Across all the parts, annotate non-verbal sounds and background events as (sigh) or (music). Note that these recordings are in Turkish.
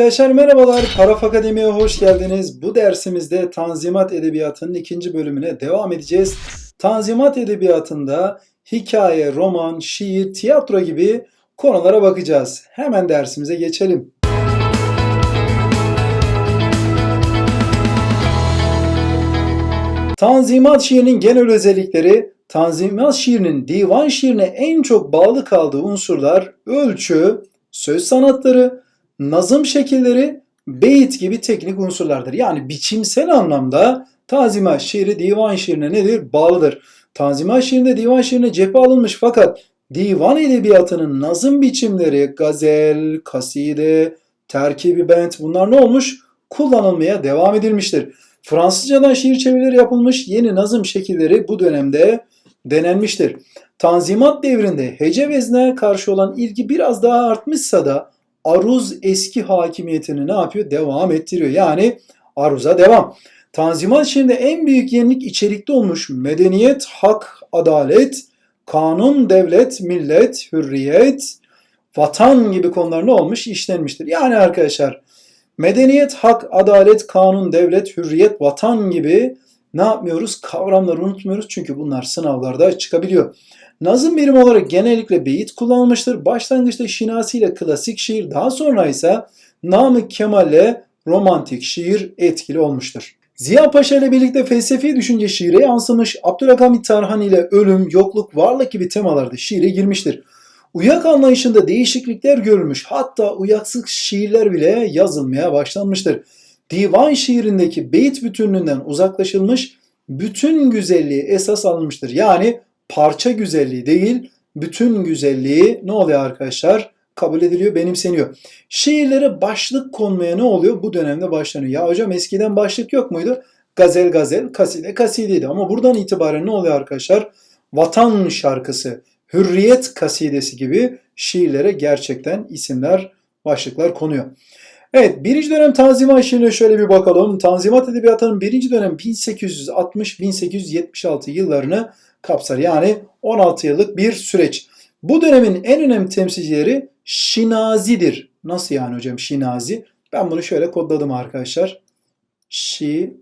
Arkadaşlar merhabalar. Paraf Akademi'ye hoş geldiniz. Bu dersimizde Tanzimat Edebiyatı'nın ikinci bölümüne devam edeceğiz. Tanzimat Edebiyatı'nda hikaye, roman, şiir, tiyatro gibi konulara bakacağız. Hemen dersimize geçelim. Tanzimat şiirinin genel özellikleri Tanzimat şiirinin divan şiirine en çok bağlı kaldığı unsurlar ölçü, söz sanatları, nazım şekilleri, beyit gibi teknik unsurlardır. Yani biçimsel anlamda Tanzimat şiiri divan şiirine nedir? Bağlıdır. Tanzimat şiirinde divan şiirine cephe alınmış fakat divan edebiyatının nazım biçimleri gazel, kaside, terkibi bent bunlar ne olmuş? Kullanılmaya devam edilmiştir. Fransızcadan şiir çevirileri yapılmış yeni nazım şekilleri bu dönemde denenmiştir. Tanzimat devrinde hece vezne karşı olan ilgi biraz daha artmışsa da aruz eski hakimiyetini ne yapıyor? Devam ettiriyor. Yani aruza devam. Tanzimat şiirinde en büyük yenilik içerikte olmuş medeniyet, hak, adalet, kanun, devlet, millet, hürriyet, vatan gibi konular ne olmuş? işlenmiştir. Yani arkadaşlar medeniyet, hak, adalet, kanun, devlet, hürriyet, vatan gibi ne yapmıyoruz? Kavramları unutmuyoruz çünkü bunlar sınavlarda çıkabiliyor. Nazım birimi olarak genellikle beyit kullanılmıştır. Başlangıçta şinasi klasik şiir, daha sonra ise Namık Kemal'le romantik şiir etkili olmuştur. Ziya Paşa ile birlikte felsefi düşünce şiire yansımış, Abdülhamit Tarhan ile ölüm, yokluk, varlık gibi temalarda şiire girmiştir. Uyak anlayışında değişiklikler görülmüş, hatta uyaksız şiirler bile yazılmaya başlanmıştır. Divan şiirindeki beyit bütünlüğünden uzaklaşılmış, bütün güzelliği esas alınmıştır. Yani parça güzelliği değil, bütün güzelliği ne oluyor arkadaşlar? Kabul ediliyor, benimseniyor. Şiirlere başlık konmaya ne oluyor? Bu dönemde başlanıyor. Ya hocam eskiden başlık yok muydu? Gazel gazel, kaside kasideydi. Ama buradan itibaren ne oluyor arkadaşlar? Vatan şarkısı, hürriyet kasidesi gibi şiirlere gerçekten isimler, başlıklar konuyor. Evet, birinci dönem Tanzimat şiirine şöyle bir bakalım. Tanzimat edebiyatının birinci dönem 1860-1876 yıllarını kapsar. Yani 16 yıllık bir süreç. Bu dönemin en önemli temsilcileri Şinazi'dir. Nasıl yani hocam Şinazi? Ben bunu şöyle kodladım arkadaşlar. Şinazi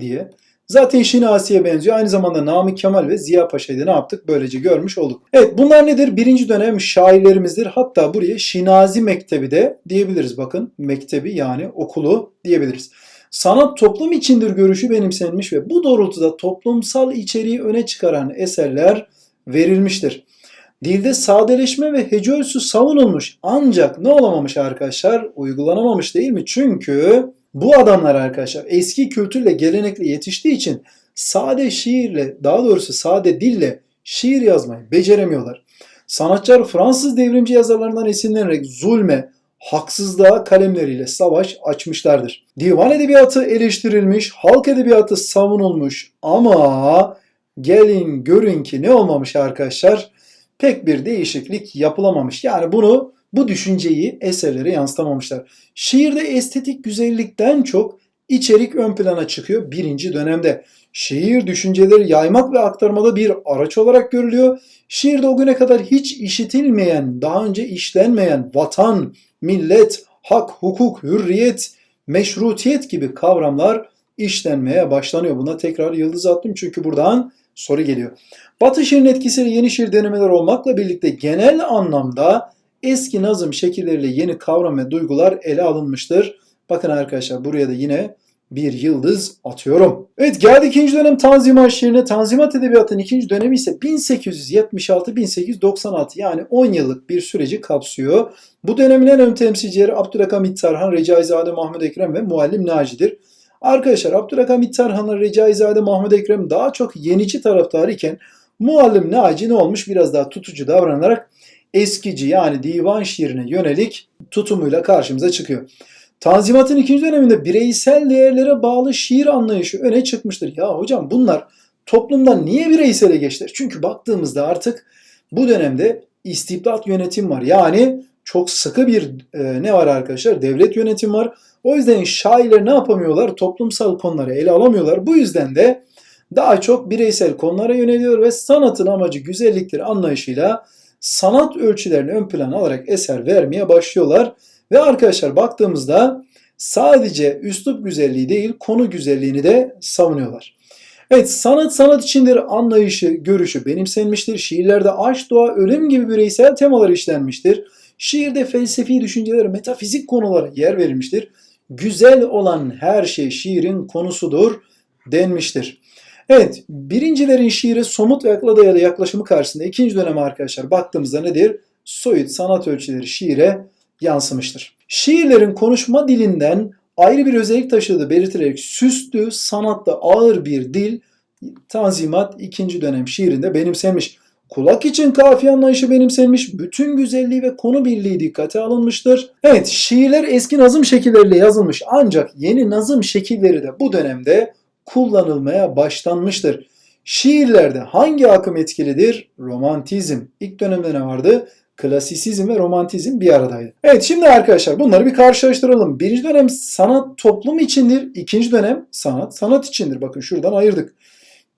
diye. Zaten Şinasi'ye benziyor. Aynı zamanda Namık Kemal ve Ziya Paşa'yı da ne yaptık? Böylece görmüş olduk. Evet bunlar nedir? Birinci dönem şairlerimizdir. Hatta buraya Şinazi Mektebi de diyebiliriz. Bakın mektebi yani okulu diyebiliriz. Sanat toplum içindir görüşü benimsenmiş ve bu doğrultuda toplumsal içeriği öne çıkaran eserler verilmiştir. Dilde sadeleşme ve hece savunulmuş ancak ne olamamış arkadaşlar? Uygulanamamış değil mi? Çünkü bu adamlar arkadaşlar eski kültürle gelenekle yetiştiği için sade şiirle daha doğrusu sade dille şiir yazmayı beceremiyorlar. Sanatçılar Fransız devrimci yazarlarından esinlenerek zulme, haksızlığa kalemleriyle savaş açmışlardır. Divan edebiyatı eleştirilmiş, halk edebiyatı savunulmuş ama gelin görün ki ne olmamış arkadaşlar? Pek bir değişiklik yapılamamış. Yani bunu bu düşünceyi eserlere yansıtamamışlar. Şiirde estetik güzellikten çok içerik ön plana çıkıyor birinci dönemde. Şiir düşünceleri yaymak ve aktarmada bir araç olarak görülüyor. Şiirde o güne kadar hiç işitilmeyen, daha önce işlenmeyen vatan, millet, hak, hukuk, hürriyet, meşrutiyet gibi kavramlar işlenmeye başlanıyor. Buna tekrar yıldız attım çünkü buradan soru geliyor. Batı şiirin etkisiyle yeni şiir denemeler olmakla birlikte genel anlamda eski nazım şekilleriyle yeni kavram ve duygular ele alınmıştır. Bakın arkadaşlar buraya da yine bir yıldız atıyorum. Evet geldik ikinci dönem Tanzimat şiirine. Tanzimat edebiyatının ikinci dönemi ise 1876-1896 yani 10 yıllık bir süreci kapsıyor. Bu dönemin en önemli temsilcileri Abdülhamit Tarhan, Recaizade Mahmud Ekrem ve Muallim Naci'dir. Arkadaşlar Abdülhamit Tarhan'la Recaizade Mahmud Ekrem daha çok yenici taraftarı iken Muallim Naci ne olmuş? Biraz daha tutucu davranarak eskici yani divan şiirine yönelik tutumuyla karşımıza çıkıyor. Tanzimat'ın ikinci döneminde bireysel değerlere bağlı şiir anlayışı öne çıkmıştır. Ya hocam bunlar toplumdan niye bireysele geçtiler? Çünkü baktığımızda artık bu dönemde istibdat yönetim var. Yani çok sıkı bir e, ne var arkadaşlar? Devlet yönetim var. O yüzden şairler ne yapamıyorlar? Toplumsal konuları ele alamıyorlar. Bu yüzden de daha çok bireysel konulara yöneliyor ve sanatın amacı güzelliktir anlayışıyla sanat ölçülerini ön plana alarak eser vermeye başlıyorlar. Ve arkadaşlar baktığımızda sadece üslup güzelliği değil konu güzelliğini de savunuyorlar. Evet sanat sanat içindir anlayışı, görüşü benimsenmiştir. Şiirlerde aşk, doğa, ölüm gibi bireysel temalar işlenmiştir. Şiirde felsefi düşünceler, metafizik konulara yer verilmiştir. Güzel olan her şey şiirin konusudur denmiştir. Evet, birincilerin şiire somut ve akla dayalı yaklaşımı karşısında ikinci döneme arkadaşlar baktığımızda nedir? Soyut sanat ölçüleri şiire yansımıştır. Şiirlerin konuşma dilinden ayrı bir özellik taşıdığı belirtilerek süslü, sanatta ağır bir dil Tanzimat ikinci dönem şiirinde benimsenmiş. Kulak için kafiye anlayışı benimsenmiş, bütün güzelliği ve konu birliği dikkate alınmıştır. Evet, şiirler eski nazım şekilleriyle yazılmış ancak yeni nazım şekilleri de bu dönemde kullanılmaya başlanmıştır. Şiirlerde hangi akım etkilidir? Romantizm. İlk dönemde ne vardı? Klasisizm ve romantizm bir aradaydı. Evet şimdi arkadaşlar bunları bir karşılaştıralım. Birinci dönem sanat toplum içindir. ikinci dönem sanat sanat içindir. Bakın şuradan ayırdık.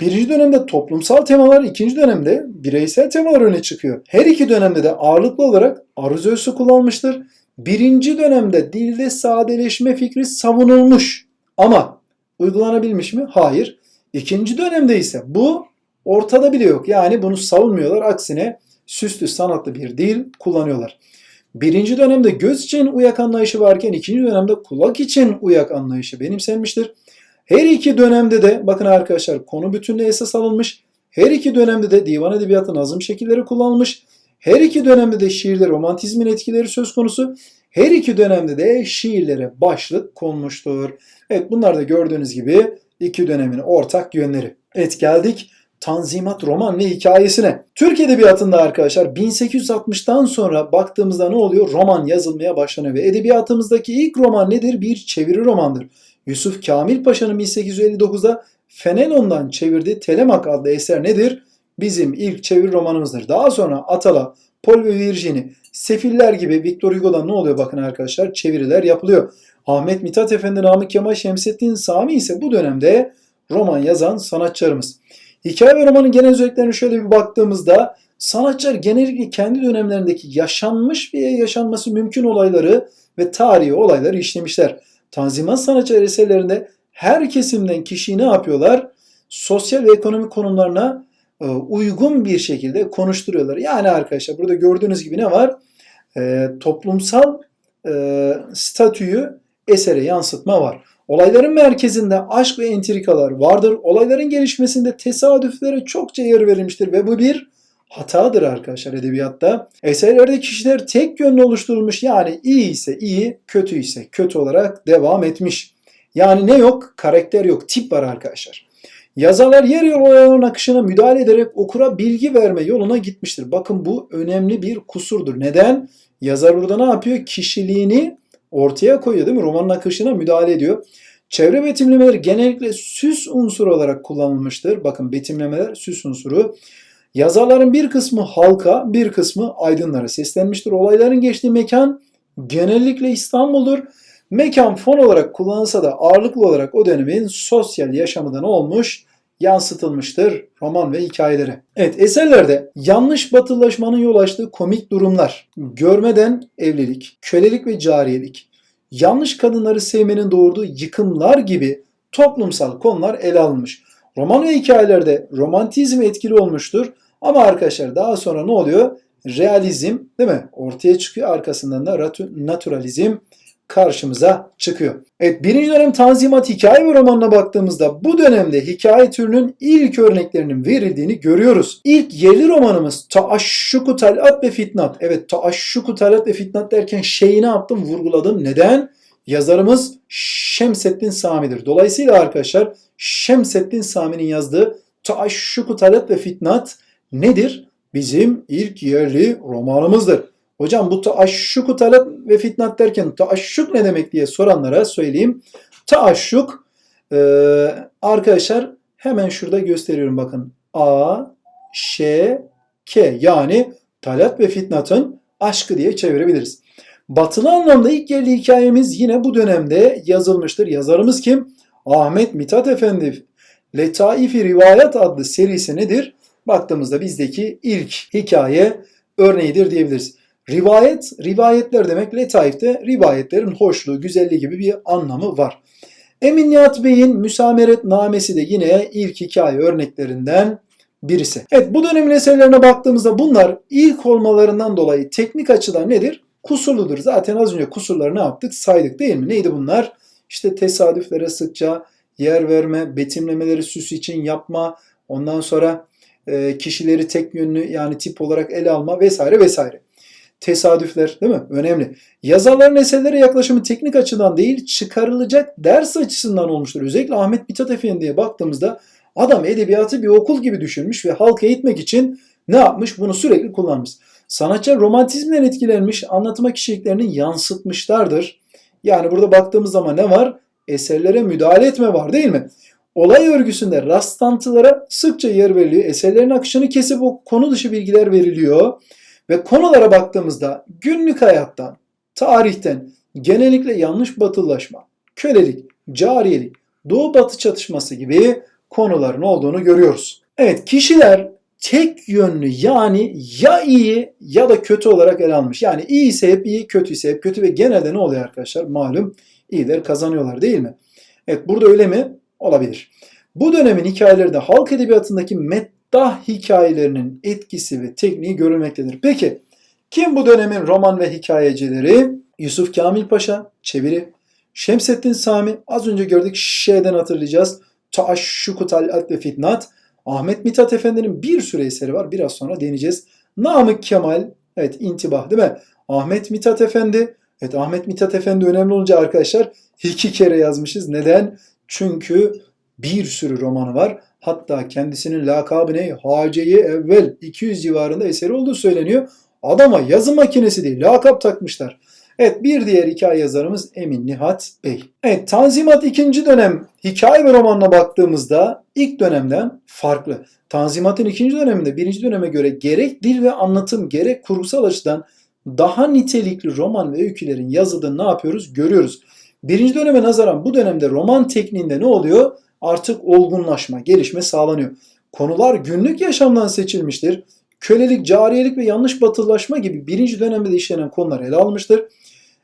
Birinci dönemde toplumsal temalar, ikinci dönemde bireysel temalar öne çıkıyor. Her iki dönemde de ağırlıklı olarak aruz ölçüsü kullanılmıştır. Birinci dönemde dilde sadeleşme fikri savunulmuş. Ama uygulanabilmiş mi? Hayır. İkinci dönemde ise bu ortada bile yok. Yani bunu savunmuyorlar. Aksine süslü sanatlı bir dil kullanıyorlar. Birinci dönemde göz için uyak anlayışı varken ikinci dönemde kulak için uyak anlayışı benimsenmiştir. Her iki dönemde de bakın arkadaşlar konu bütünlüğü esas alınmış. Her iki dönemde de divan edebiyatı nazım şekilleri kullanılmış. Her iki dönemde de şiirde romantizmin etkileri söz konusu. Her iki dönemde de şiirlere başlık konmuştur. Evet bunlar da gördüğünüz gibi iki dönemin ortak yönleri. Evet geldik Tanzimat roman ve hikayesine. Türk Edebiyatı'nda arkadaşlar 1860'tan sonra baktığımızda ne oluyor? Roman yazılmaya başlanıyor ve edebiyatımızdaki ilk roman nedir? Bir çeviri romandır. Yusuf Kamil Paşa'nın 1859'da Fenelon'dan çevirdiği Telemak adlı eser nedir? Bizim ilk çeviri romanımızdır. Daha sonra Atala, Paul ve Virginie, Sefiller gibi Victor Hugo'dan ne oluyor bakın arkadaşlar çeviriler yapılıyor. Ahmet Mithat Efendi, Namık Kemal, Şemsettin Sami ise bu dönemde roman yazan sanatçılarımız. Hikaye ve romanın genel özelliklerine şöyle bir baktığımızda sanatçılar genellikle kendi dönemlerindeki yaşanmış veya yaşanması mümkün olayları ve tarihi olayları işlemişler. Tanzimat sanatçılar eserlerinde her kesimden kişiyi ne yapıyorlar? Sosyal ve ekonomik konumlarına e, uygun bir şekilde konuşturuyorlar. Yani arkadaşlar burada gördüğünüz gibi ne var? E, toplumsal e, statüyü esere yansıtma var. Olayların merkezinde aşk ve entrikalar vardır. Olayların gelişmesinde tesadüflere çokça yer verilmiştir ve bu bir hatadır arkadaşlar edebiyatta. Eserlerde kişiler tek yönlü oluşturulmuş yani iyi ise iyi, kötü ise kötü olarak devam etmiş. Yani ne yok? Karakter yok, tip var arkadaşlar. Yazarlar yer yer olayların akışına müdahale ederek okura bilgi verme yoluna gitmiştir. Bakın bu önemli bir kusurdur. Neden? Yazar burada ne yapıyor? Kişiliğini ortaya koyuyor değil mi? Romanın akışına müdahale ediyor. Çevre betimlemeler genellikle süs unsuru olarak kullanılmıştır. Bakın betimlemeler süs unsuru. Yazarların bir kısmı halka, bir kısmı aydınlara seslenmiştir. Olayların geçtiği mekan genellikle İstanbul'dur. Mekan fon olarak kullanılsa da ağırlıklı olarak o dönemin sosyal yaşamından olmuş, yansıtılmıştır roman ve hikayeleri. Evet eserlerde yanlış batılılaşmanın yol açtığı komik durumlar, görmeden evlilik, kölelik ve cariyelik, yanlış kadınları sevmenin doğurduğu yıkımlar gibi toplumsal konular ele alınmış. Roman ve hikayelerde romantizm etkili olmuştur. Ama arkadaşlar daha sonra ne oluyor? Realizm değil mi? Ortaya çıkıyor. Arkasından da naturalizm karşımıza çıkıyor. Evet birinci dönem Tanzimat hikaye ve romanına baktığımızda bu dönemde hikaye türünün ilk örneklerinin verildiğini görüyoruz. İlk yerli romanımız Taaşşuku Talat ve Fitnat. Evet Taaşşuku Talat ve Fitnat derken şeyi ne yaptım vurguladım. Neden? Yazarımız Şemseddin Sami'dir. Dolayısıyla arkadaşlar Şemseddin Sami'nin yazdığı Taaşşuku Talat ve Fitnat nedir? Bizim ilk yerli romanımızdır. Hocam bu taaşşuku talat ve fitnat derken taaşşuk ne demek diye soranlara söyleyeyim. Taaşşuk e, arkadaşlar hemen şurada gösteriyorum bakın. A, Ş, K yani talat ve fitnatın aşkı diye çevirebiliriz. Batılı anlamda ilk yerli hikayemiz yine bu dönemde yazılmıştır. Yazarımız kim? Ahmet Mithat Efendi. Letaifi Rivayet adlı serisi nedir? Baktığımızda bizdeki ilk hikaye örneğidir diyebiliriz. Rivayet, rivayetler demek letaifte rivayetlerin hoşluğu, güzelliği gibi bir anlamı var. Emin Nihat Bey'in Müsameret Namesi de yine ilk hikaye örneklerinden birisi. Evet bu dönemin eserlerine baktığımızda bunlar ilk olmalarından dolayı teknik açıdan nedir? Kusurludur. Zaten az önce kusurları ne yaptık? Saydık değil mi? Neydi bunlar? İşte tesadüflere sıkça yer verme, betimlemeleri süs için yapma, ondan sonra e, kişileri tek yönlü yani tip olarak ele alma vesaire vesaire. Tesadüfler değil mi? Önemli. Yazarların eserlere yaklaşımı teknik açıdan değil çıkarılacak ders açısından olmuştur. Özellikle Ahmet Mithat Efendi'ye baktığımızda adam edebiyatı bir okul gibi düşünmüş ve halka eğitmek için ne yapmış? Bunu sürekli kullanmış. Sanatçılar romantizmden etkilenmiş, anlatıma kişiliklerini yansıtmışlardır. Yani burada baktığımız zaman ne var? Eserlere müdahale etme var değil mi? Olay örgüsünde rastlantılara sıkça yer veriliyor. Eserlerin akışını kesip o konu dışı bilgiler veriliyor. Ve konulara baktığımızda günlük hayattan, tarihten genellikle yanlış batılılaşma, kölelik, cariyelik, doğu batı çatışması gibi konuların olduğunu görüyoruz. Evet kişiler tek yönlü yani ya iyi ya da kötü olarak ele almış. Yani iyi ise hep iyi, kötü ise hep kötü ve genelde ne oluyor arkadaşlar? Malum iyiler kazanıyorlar değil mi? Evet burada öyle mi? Olabilir. Bu dönemin hikayelerinde halk edebiyatındaki meddah hikayelerinin etkisi ve tekniği görülmektedir. Peki kim bu dönemin roman ve hikayecileri? Yusuf Kamil Paşa, çeviri. Şemsettin Sami, az önce gördük şeyden hatırlayacağız. Taşşuku Talat ve Fitnat. Ahmet Mithat Efendi'nin bir sürü eseri var. Biraz sonra deneyeceğiz. Namık Kemal, evet intibah değil mi? Ahmet Mithat Efendi, evet Ahmet Mithat Efendi önemli olunca arkadaşlar iki kere yazmışız. Neden? Çünkü bir sürü romanı var. Hatta kendisinin lakabı ne? Haceyi Evvel 200 civarında eseri olduğu söyleniyor. Adama yazı makinesi değil lakap takmışlar. Evet bir diğer hikaye yazarımız Emin Nihat Bey. Evet Tanzimat ikinci dönem hikaye ve romanına baktığımızda ilk dönemden farklı. Tanzimat'ın ikinci döneminde birinci döneme göre gerek dil ve anlatım gerek kurgusal açıdan daha nitelikli roman ve öykülerin yazıldığını ne yapıyoruz? Görüyoruz. Birinci döneme nazaran bu dönemde roman tekniğinde ne oluyor? Artık olgunlaşma, gelişme sağlanıyor. Konular günlük yaşamdan seçilmiştir. Kölelik, cariyelik ve yanlış batılılaşma gibi birinci dönemde de işlenen konular ele almıştır.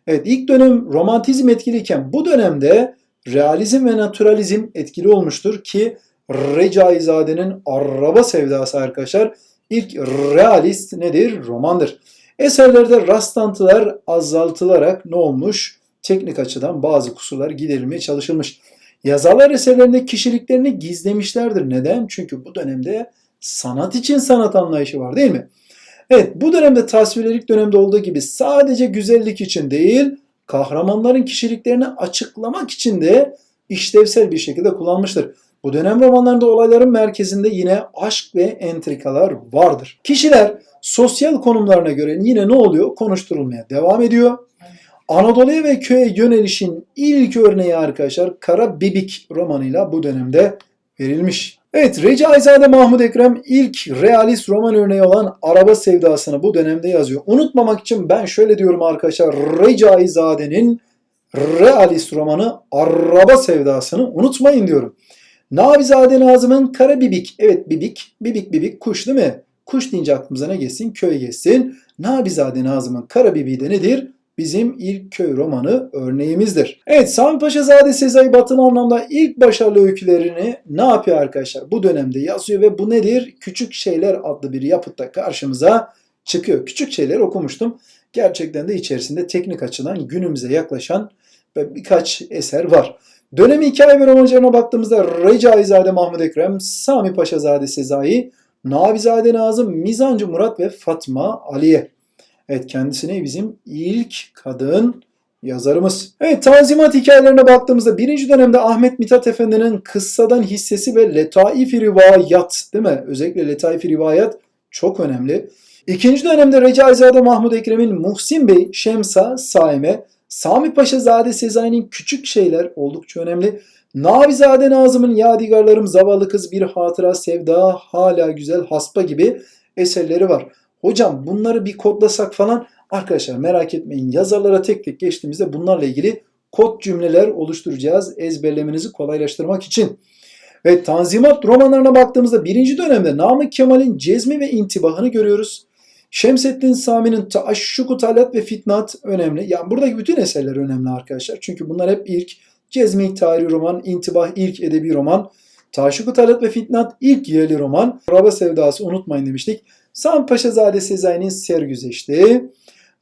Evet ilk dönem romantizm etkiliyken bu dönemde realizm ve naturalizm etkili olmuştur ki Recaizade'nin Araba Sevdası arkadaşlar ilk realist nedir? Romandır. Eserlerde rastlantılar azaltılarak ne olmuş? Teknik açıdan bazı kusurlar giderilmeye çalışılmış. Yazarlar eserlerinde kişiliklerini gizlemişlerdir. Neden? Çünkü bu dönemde sanat için sanat anlayışı var değil mi? Evet bu dönemde tasvirler ilk dönemde olduğu gibi sadece güzellik için değil kahramanların kişiliklerini açıklamak için de işlevsel bir şekilde kullanmıştır. Bu dönem romanlarında olayların merkezinde yine aşk ve entrikalar vardır. Kişiler sosyal konumlarına göre yine ne oluyor? Konuşturulmaya devam ediyor. Anadolu'ya ve köye yönelişin ilk örneği arkadaşlar Kara Bibik romanıyla bu dönemde verilmiş. Evet Recaizade Mahmud Ekrem ilk realist roman örneği olan Araba Sevdası'nı bu dönemde yazıyor. Unutmamak için ben şöyle diyorum arkadaşlar Recaizade'nin realist romanı Araba Sevdası'nı unutmayın diyorum. Navizade Nazım'ın Kara Bibik. Evet Bibik, Bibik Bibik kuş değil mi? Kuş deyince aklımıza ne geçsin? Köy geçsin. Nabizade Nazım'ın Kara Bibi de nedir? Bizim ilk köy romanı örneğimizdir. Evet Sami Paşazade Sezai batılı anlamda ilk başarılı öykülerini ne yapıyor arkadaşlar? Bu dönemde yazıyor ve bu nedir? Küçük Şeyler adlı bir yapıtta karşımıza çıkıyor. Küçük Şeyler okumuştum. Gerçekten de içerisinde teknik açıdan günümüze yaklaşan birkaç eser var. Dönemi hikaye ve romancılarına baktığımızda Recaizade Mahmud Ekrem, Sami Paşazade Sezai, Navizade Nazım, Mizancı Murat ve Fatma Aliye. Evet kendisine bizim ilk kadın yazarımız. Evet Tanzimat hikayelerine baktığımızda birinci dönemde Ahmet Mithat Efendi'nin kıssadan hissesi ve letaif-i rivayat değil mi? Özellikle letaif-i rivayat çok önemli. İkinci dönemde Recaizade Mahmud Ekrem'in Muhsin Bey, Şemsa, Saime, Sami Paşa Zade Sezai'nin Küçük Şeyler oldukça önemli. Navizade Nazım'ın Yadigarlarım, Zavallı Kız, Bir Hatıra, Sevda, Hala Güzel, Haspa gibi eserleri var. Hocam bunları bir kodlasak falan arkadaşlar merak etmeyin yazarlara tek tek geçtiğimizde bunlarla ilgili kod cümleler oluşturacağız ezberlemenizi kolaylaştırmak için. Ve Tanzimat romanlarına baktığımızda birinci dönemde Namık Kemal'in cezmi ve intibahını görüyoruz. Şemseddin Sami'nin Taşşuku Talat ve Fitnat önemli. Yani buradaki bütün eserler önemli arkadaşlar. Çünkü bunlar hep ilk Cezmi tarihi roman, İntibah ilk edebi roman, Taşşuku Talat ve Fitnat ilk yerli roman. Raba Sevdası unutmayın demiştik. Sami Paşazade Sezai'nin Sergüzeşti.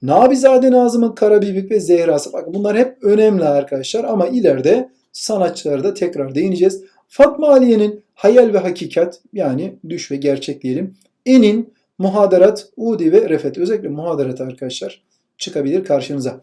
Nabizade Nazım'ın Karabibik ve Zehrası. Bakın bunlar hep önemli arkadaşlar ama ileride sanatçılara da tekrar değineceğiz. Fatma Aliye'nin Hayal ve Hakikat yani düş ve gerçek diyelim. Enin Muhadarat, Udi ve Refet. Özellikle muhadarat arkadaşlar çıkabilir karşınıza.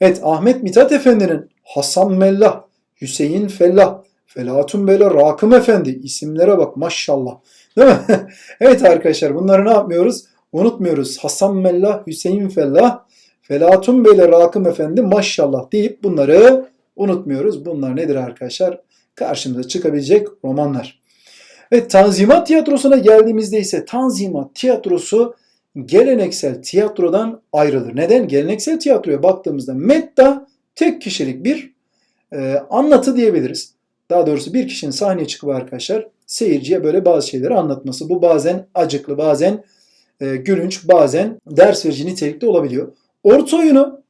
Evet Ahmet Mithat Efendi'nin Hasan Mellah, Hüseyin Fellah, Felatun Bela Rakım Efendi isimlere bak maşallah. Değil mi? (laughs) evet arkadaşlar bunları ne yapmıyoruz? Unutmuyoruz. Hasan Mellah, Hüseyin Fellah, Felatun Bey'le Rakım Efendi maşallah deyip bunları unutmuyoruz. Bunlar nedir arkadaşlar? Karşımıza çıkabilecek romanlar. Ve Tanzimat Tiyatrosu'na geldiğimizde ise Tanzimat Tiyatrosu geleneksel tiyatrodan ayrılır. Neden? Geleneksel tiyatroya baktığımızda Metta tek kişilik bir e, anlatı diyebiliriz. Daha doğrusu bir kişinin sahneye çıkıp arkadaşlar seyirciye böyle bazı şeyleri anlatması. Bu bazen acıklı, bazen e, gülünç, bazen ders verici nitelikte olabiliyor. Orta oyunu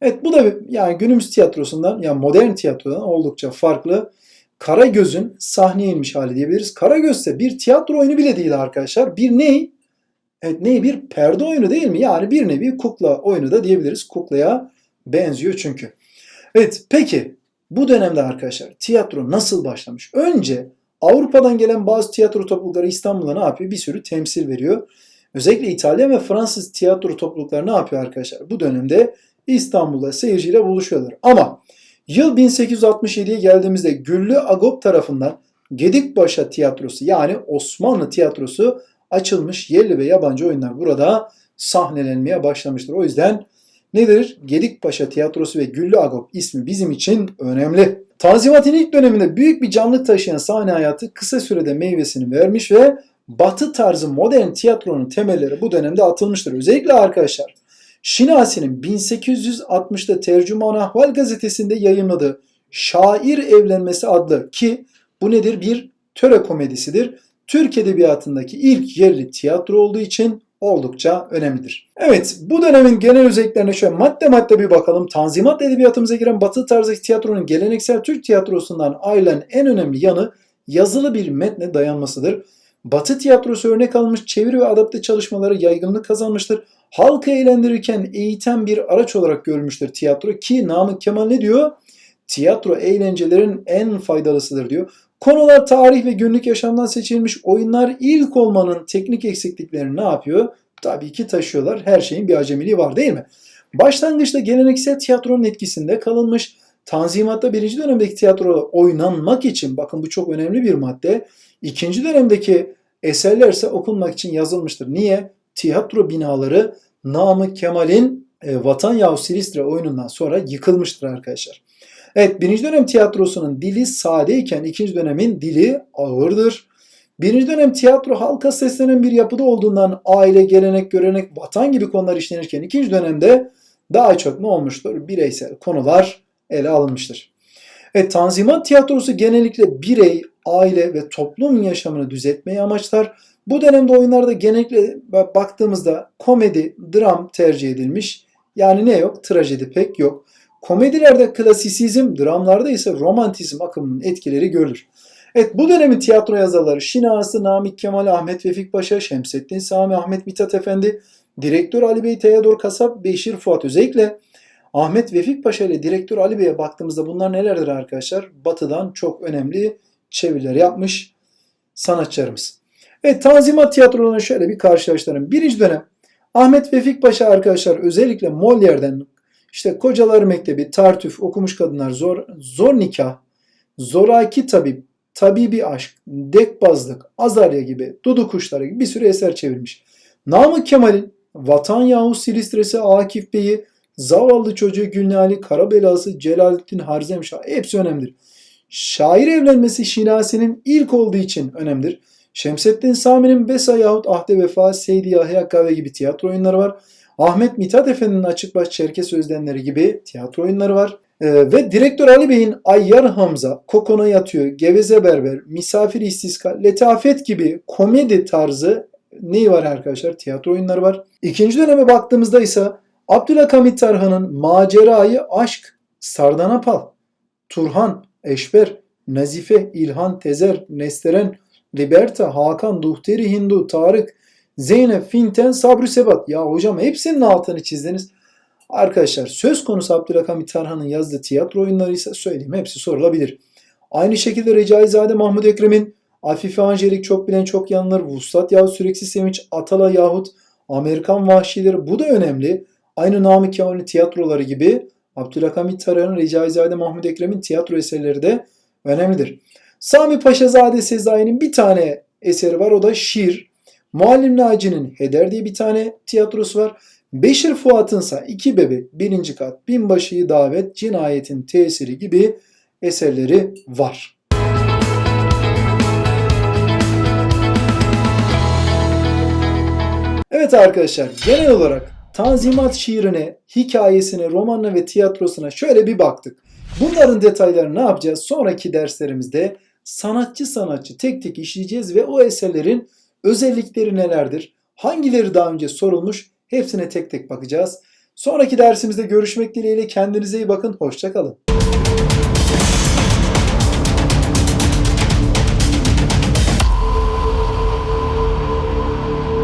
evet bu da yani günümüz tiyatrosundan yani modern tiyatrodan oldukça farklı. Karagöz'ün sahneye inmiş hali diyebiliriz. Karagöz ise bir tiyatro oyunu bile değil arkadaşlar. Bir ney? Evet ney? Bir perde oyunu değil mi? Yani bir nevi kukla oyunu da diyebiliriz. Kuklaya benziyor çünkü. Evet peki bu dönemde arkadaşlar tiyatro nasıl başlamış? Önce Avrupa'dan gelen bazı tiyatro toplulukları İstanbul'a ne yapıyor? Bir sürü temsil veriyor. Özellikle İtalyan ve Fransız tiyatro toplulukları ne yapıyor arkadaşlar? Bu dönemde İstanbul'da seyirciyle buluşuyorlar. Ama yıl 1867'ye geldiğimizde Güllü Agop tarafından Gedikpaşa Tiyatrosu yani Osmanlı Tiyatrosu açılmış yerli ve yabancı oyunlar burada sahnelenmeye başlamıştır. O yüzden nedir? Gedikpaşa Tiyatrosu ve Güllü Agop ismi bizim için önemli. Tanzimat'ın ilk döneminde büyük bir canlılık taşıyan sahne hayatı kısa sürede meyvesini vermiş ve Batı tarzı modern tiyatronun temelleri bu dönemde atılmıştır. Özellikle arkadaşlar Şinasi'nin 1860'da Tercüman Ahval gazetesinde yayınladığı Şair Evlenmesi adlı ki bu nedir? Bir töre komedisidir. Türk Edebiyatı'ndaki ilk yerli tiyatro olduğu için oldukça önemlidir. Evet bu dönemin genel özelliklerine şöyle madde madde bir bakalım. Tanzimat edebiyatımıza giren batı tarzı tiyatronun geleneksel Türk tiyatrosundan ayrılan en önemli yanı yazılı bir metne dayanmasıdır. Batı tiyatrosu örnek almış çeviri ve adapte çalışmaları yaygınlık kazanmıştır. Halkı eğlendirirken eğiten bir araç olarak görmüştür tiyatro ki Namık Kemal ne diyor? Tiyatro eğlencelerin en faydalısıdır diyor. Konular tarih ve günlük yaşamdan seçilmiş oyunlar ilk olmanın teknik eksikliklerini ne yapıyor? Tabii ki taşıyorlar. Her şeyin bir acemiliği var değil mi? Başlangıçta geleneksel tiyatronun etkisinde kalınmış. Tanzimat'ta birinci dönemdeki tiyatro oynanmak için bakın bu çok önemli bir madde. İkinci dönemdeki eserler ise okunmak için yazılmıştır. Niye? Tiyatro binaları Namık Kemal'in e, Vatan Yahu Silistre oyunundan sonra yıkılmıştır arkadaşlar. Evet birinci dönem tiyatrosunun dili sadeyken ikinci dönemin dili ağırdır. Birinci dönem tiyatro halka seslenen bir yapıda olduğundan aile, gelenek, görenek, vatan gibi konular işlenirken ikinci dönemde daha çok ne olmuştur? Bireysel konular ele alınmıştır. Evet, Tanzimat tiyatrosu genellikle birey, aile ve toplum yaşamını düzeltmeyi amaçlar. Bu dönemde oyunlarda genellikle baktığımızda komedi, dram tercih edilmiş. Yani ne yok? Trajedi pek yok. Komedilerde klasisizm, dramlarda ise romantizm akımının etkileri görülür. Evet bu dönemin tiyatro yazarları Şinasi, Namık Kemal, Ahmet Vefik Paşa, Şemsettin Sami, Ahmet Mithat Efendi, direktör Ali Bey, Teodor Kasap, Beşir Fuat özellikle Ahmet Vefik Paşa ile direktör Ali Bey'e baktığımızda bunlar nelerdir arkadaşlar? Batı'dan çok önemli çeviriler yapmış sanatçılarımız. Evet Tanzimat tiyatrolarını şöyle bir karşılaştıralım. Birinci dönem Ahmet Vefik Paşa arkadaşlar özellikle Molière'den işte Kocalar Mektebi, Tartüf, Okumuş Kadınlar, Zor, zor Nikah, Zoraki Tabip, Tabibi Aşk, Dekbazlık, Azarya gibi, Dudu Kuşları gibi bir sürü eser çevirmiş. Namık Kemal'in Vatan Yahu Silistresi Akif Bey'i, Zavallı Çocuğu Gülnali, Karabelası, Celalettin Harzemşah hepsi önemlidir. Şair evlenmesi Şinasi'nin ilk olduğu için önemlidir. Şemsettin Sami'nin Besa yahut Ahde Vefa, Seydi Yahya Kahve gibi tiyatro oyunları var. Ahmet Mithat Efendi'nin Açıkbaş Çerkes Özdenleri gibi tiyatro oyunları var. Ee, ve direktör Ali Bey'in Ayyar Hamza, Kokona Yatıyor, Geveze Berber, Misafir İstiska, Letafet gibi komedi tarzı neyi var arkadaşlar? Tiyatro oyunları var. İkinci döneme baktığımızda ise Abdülhamit Tarhan'ın Macerayı Aşk, Sardanapal, Turhan, Eşber, Nazife, İlhan, Tezer, Nesteren, Liberta, Hakan, Duhteri, Hindu, Tarık, Zeynep, Finten, Sabri Sebat. Ya hocam hepsinin altını çizdiniz. Arkadaşlar söz konusu Abdülhamit Tarhan'ın yazdığı tiyatro oyunları ise söyleyeyim hepsi sorulabilir. Aynı şekilde Recaizade Mahmud Ekrem'in Afife Angelik Çok Bilen Çok Yanılır, Vuslat Yahut Süreksiz Sevinç, Atala yahut Amerikan Vahşileri bu da önemli. Aynı Namık Kemal'in tiyatroları gibi Abdülhamit Tarhan'ın Recaizade Mahmud Ekrem'in tiyatro eserleri de önemlidir. Sami Paşazade Sezai'nin bir tane eseri var o da şiir. Muallim Naci'nin Heder diye bir tane tiyatrosu var. Beşir Fuat'ın ise İki Bebek, Birinci Kat, Binbaşı'yı Davet, Cinayetin Tesiri gibi eserleri var. Evet arkadaşlar genel olarak Tanzimat şiirine, hikayesine, romanına ve tiyatrosuna şöyle bir baktık. Bunların detaylarını ne yapacağız? Sonraki derslerimizde sanatçı sanatçı tek tek işleyeceğiz ve o eserlerin özellikleri nelerdir? Hangileri daha önce sorulmuş? Hepsine tek tek bakacağız. Sonraki dersimizde görüşmek dileğiyle kendinize iyi bakın. Hoşçakalın.